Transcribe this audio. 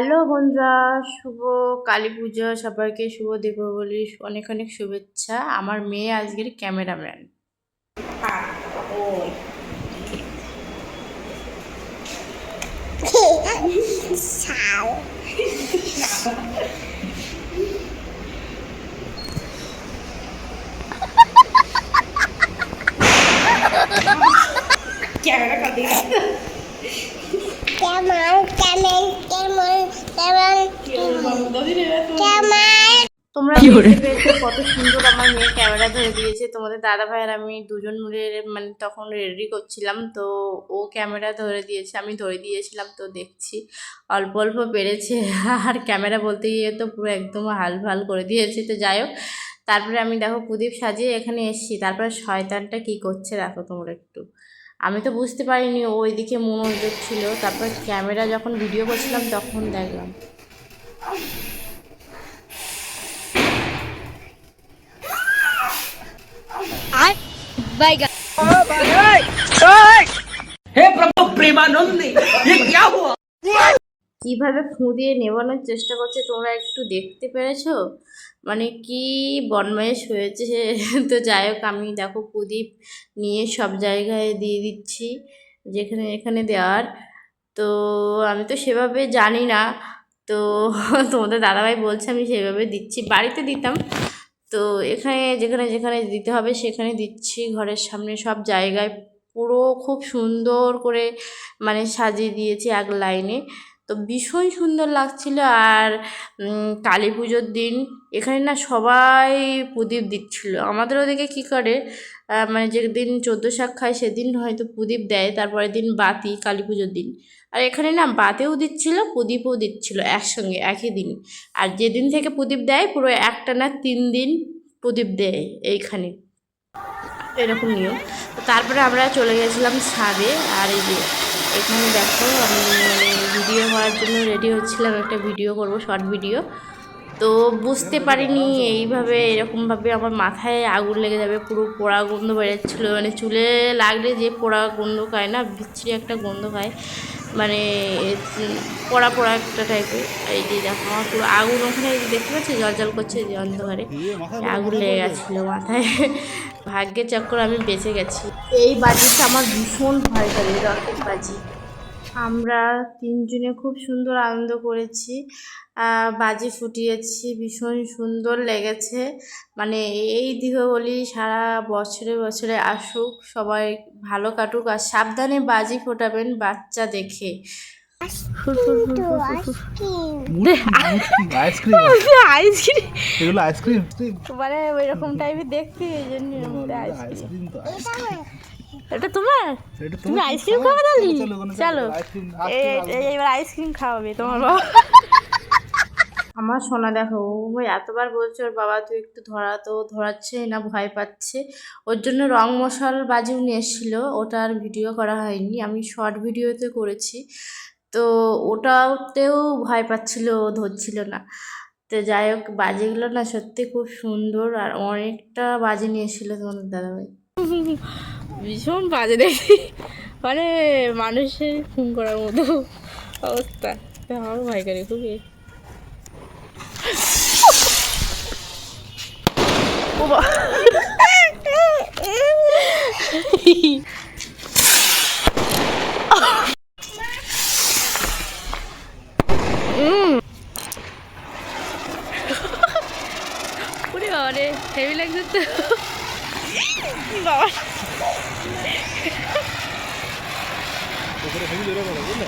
Hello বন্ধুরা শুভ কালী পুজো সবাইকে শুভ দীপাবলি অনেক অনেক শুভেচ্ছা। আমার মেয়ে আজকের ক্যামেরাম্যান। শাল কেমন তোমরা কত সুন্দর আমার মেয়ে ক্যামেরা ধরে দিয়েছে। তোমাদের দাদা ভাইয়ের আমি দুজন মিলে মানে তখন রেডি করছিলাম তো ও ক্যামেরা ধরে দিয়েছে আমি ধরে দিয়েছিলাম তো দেখছি। অল্প অল্প বেড়েছে আর ক্যামেরা বলতে গিয়ে তো পুরো একদম হাল ভালো করে দিয়েছে তো যাই হোক। তারপরে আমি দেখো প্রদীপ সাজিয়ে এখানে এসেছি। তারপরে শয়তানটা কি করছে দেখো তোমরা একটু। আমি তো বুঝতে পারিনি ও ওইদিকে মনোযোগ ছিল। তারপর ক্যামেরা যখন ভিডিও করছিলাম তখন দেখলাম। हे प्रभु प्रेमानंद ये क्या हुआ কিভাবে ফুঁ দিয়ে নেবানোর চেষ্টা করছে তোমরা একটু দেখতে পেরেছো মানে কি বনমায়েশ হয়েছে তো যাই হোক আমি দেখো প্রদীপ নিয়ে সব জায়গায় দিয়ে দিচ্ছি যেখানে এখানে দেওয়ার তো আমি তো সেভাবে জানি না তো তোমাদের দাদাভাই বলছে আমি সেভাবে দিচ্ছি বাড়িতে দিতাম তো এখানে যেখানে যেখানে দিতে হবে সেখানে দিচ্ছি ঘরের সামনে সব জায়গায় পুরো খুব সুন্দর করে মানে সাজিয়ে দিয়েছি এক লাইনে। তো ভীষণ সুন্দর লাগছিল আর কালী পুজোর দিন এখানে না সবাই প্রদীপ দিচ্ছিল। আমাদের ওদিকে কী করে মানে যেদিন চোদ্দ শাক খায় সেদিন হয়তো প্রদীপ দেয়, তারপরের দিন বাতি, কালী পুজোর দিন। আর এখানে না বাতেও দিচ্ছিল, প্রদীপও দিচ্ছিল একসঙ্গে, একই দিন। আর যেদিন থেকে প্রদীপ দেয়, পুরো একটা না তিন দিন প্রদীপ দেয় এইখানে। এরকম নিয়ম। তারপরে আমরা চলে গেছিলাম ছাদে, আর এই যে এখানে দেখো আমি মানে করার জন্য রেডি হচ্ছিলাম একটা ভিডিও করব শর্ট ভিডিও তো বুঝতে পারিনি এইভাবে এরকমভাবে আমার মাথায় আগুন লেগে যাবে, পুরো পোড়া গন্ধ বেরোচ্ছিলো। মানে চুলে লাগলে যে পোড়া গন্ধ খায় না, বিচ্ছিরি একটা গন্ধ খায়। মানে পোড়া পোড়া একটা টাইপের এই যে দেখো, আমার পুরো আগুন ওখানে দেখতে পাচ্ছি? জল জল করছে যে অন্ধকারে। আগুন লেগে গেছিল মাথায়। ভাগ্যের চক্কর আমি বেঁচে গেছি। এই বাজিটা আমার ভীষণ ভয় করে, রকেট বাজি। আমরা তিনজনে খুব সুন্দর আনন্দ করেছি। বাজি ফুটিয়েছি ভীষণ সুন্দর লেগেছে। মানে এই দীপাবলি সারা বছরে বছরে আসুক সবাই ভালো কাটুক আর সাবধানে বাজি ফোটাবেন বাচ্চা দেখে। আইসক্রিম মানে ওই রকম টাইপের দেখতে এই জন্য আইসক্রিম। এটা তোমার? তুমি আইসক্রিম খাবে তাহলে? চলো, এবার আইসক্রিম খাওয়াবে তোমার বাবা। আমার সোনা দেখো ও ভাই এতবার বলছে ওর বাবা তুই একটু ধরা তো ধরাচ্ছে না ভয় পাচ্ছে। ওর জন্য রং মশাল বাজিও নিয়ে এসেছিল ওটা আর ভিডিও করা হয়নি। আমি শর্ট ভিডিওতে করেছি। তো ওটাতেও ভয় পাচ্ছিল ও ধরছিল না। তো যাই হোক বাজিগুলো না সত্যি খুব সুন্দর আর অনেকটা বাজি নিয়ে এসেছিল তোমাদের দাদাভাই। ভীষণ বাজে দেখি মানে মানুষের খুন করার মতো অবস্থা। তা আমারও ভয় করে খুবই। ওরে বাবা রে হেভি লাগছে তো বাবা উপরে হেভি বেরো বলো বুঝলে